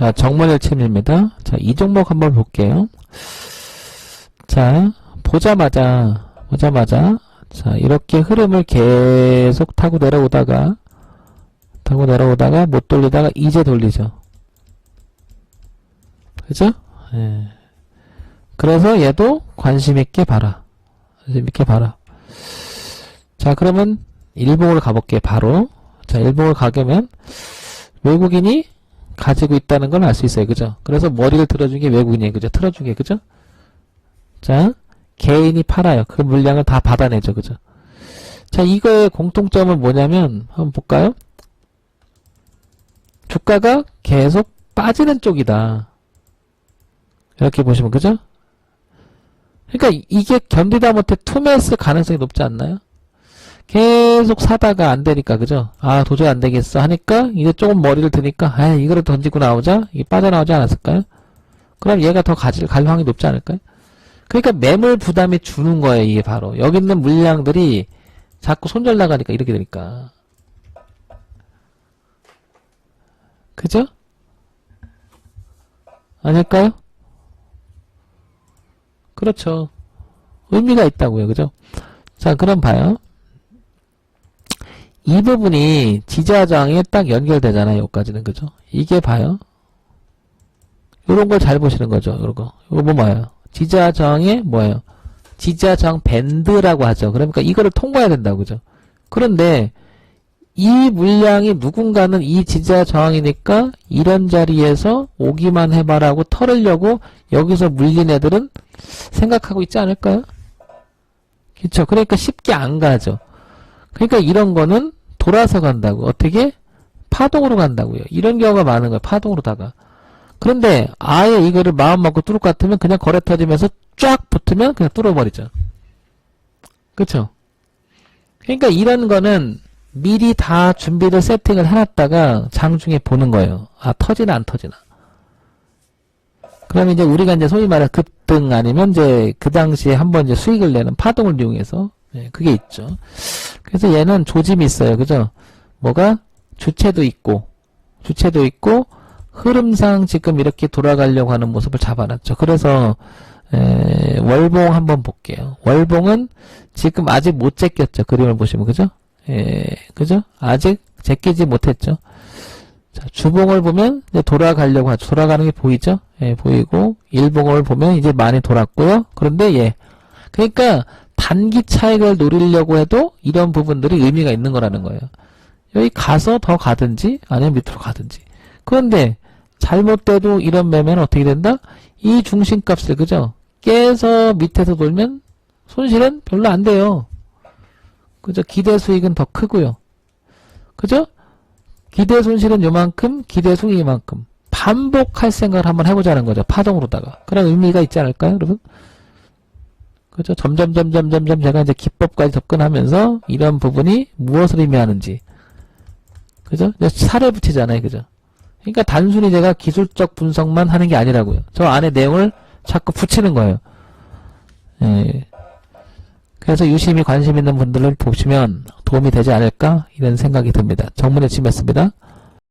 자, 정문 일침입니다. 자, 이 종목 한번 볼게요. 자, 보자마자, 보자마자, 자, 이렇게 흐름을 계속 타고 내려오다가, 타고 내려오다가, 못 돌리다가, 이제 돌리죠. 그죠? 예. 그래서 얘도 관심있게 봐라. 관심있게 봐라. 자, 그러면, 일봉으로 가볼게요, 바로. 자, 일봉을 가려면, 외국인이 가지고 있다는 걸 알 수 있어요. 그죠? 그래서 머리를 들어준 게 외국인이에요. 그죠? 틀어준 게, 그죠? 자, 개인이 팔아요. 그 물량을 다 받아내죠. 그죠? 자, 이거의 공통점은 뭐냐면, 한번 볼까요? 주가가 계속 빠지는 쪽이다. 이렇게 보시면, 그죠? 그러니까 이게 견디다 못해 투매스 가능성이 높지 않나요? 계속 사다가 안 되니까, 그죠? 아, 도저히 안 되겠어. 하니까, 이제 조금 머리를 드니까, 아, 이거를 던지고 나오자? 이게 빠져나오지 않았을까요? 그럼 얘가 더 가질, 갈 확률이 높지 않을까요? 그러니까 매물 부담이 주는 거예요, 이게 바로. 여기 있는 물량들이 자꾸 손절 나가니까 이렇게 되니까. 그죠? 아닐까요? 그렇죠. 의미가 있다고요, 그죠? 자, 그럼 봐요. 이 부분이 지지하장에 딱 연결되잖아요. 여기까지는 그죠? 이게 봐요. 요런 걸 잘 보시는 거죠. 요런 거. 뭐 뭐예요? 지지하장에 뭐예요? 지지하장 밴드라고 하죠. 그러니까 이거를 통과해야 된다고 그죠? 그런데 이 물량이 누군가는 이 지지하 저항이니까 이런 자리에서 오기만 해봐라고 털으려고 여기서 물린 애들은 생각하고 있지 않을까요? 그쵸? 그러니까 쉽게 안 가죠. 그러니까 이런 거는 돌아서 간다고. 어떻게? 파동으로 간다고요. 이런 경우가 많은 거예요. 파동으로다가. 그런데 아예 이거를 마음 먹고 뚫을 것 같으면 그냥 거래 터지면서 쫙 붙으면 그냥 뚫어버리죠. 그쵸? 그러니까 이런 거는 미리 다 준비를 세팅을 해놨다가 장중에 보는 거예요. 아, 터지나 안 터지나. 그럼 이제 우리가 이제 소위 말해 급등 아니면 이제 그 당시에 한번 이제 수익을 내는 파동을 이용해서 예, 그게 있죠. 그래서 얘는 조짐이 있어요. 그죠? 뭐가? 주체도 있고, 주체도 있고, 흐름상 지금 이렇게 돌아가려고 하는 모습을 잡아놨죠. 그래서, 에, 월봉 한번 볼게요. 월봉은 지금 아직 못 제꼈죠. 그림을 보시면, 그죠? 예, 그죠? 아직 제끼지 못했죠. 자, 주봉을 보면 이제 돌아가려고 하죠. 돌아가는 게 보이죠? 예, 보이고, 일봉을 보면 이제 많이 돌았고요. 그런데 예. 그러니까, 단기 차익을 노리려고 해도 이런 부분들이 의미가 있는 거라는 거예요. 여기 가서 더 가든지 아니면 밑으로 가든지. 그런데 잘못돼도 이런 매매는 어떻게 된다? 이 중심값을 그죠? 깨서 밑에서 돌면 손실은 별로 안 돼요. 그죠? 기대 수익은 더 크고요. 그죠? 기대 손실은 요만큼, 기대 수익이 이만큼. 반복할 생각을 한번 해보자는 거죠. 파동으로다가. 그런 의미가 있지 않을까요, 여러분? 그죠? 점점, 점점, 점점 제가 이제 기법까지 접근하면서 이런 부분이 무엇을 의미하는지. 그죠? 사례 붙이잖아요. 그죠? 그러니까 단순히 제가 기술적 분석만 하는 게 아니라고요. 저 안에 내용을 자꾸 붙이는 거예요. 예. 그래서 유심히 관심 있는 분들을 보시면 도움이 되지 않을까 이런 생각이 듭니다. 정문의 침이었습니다.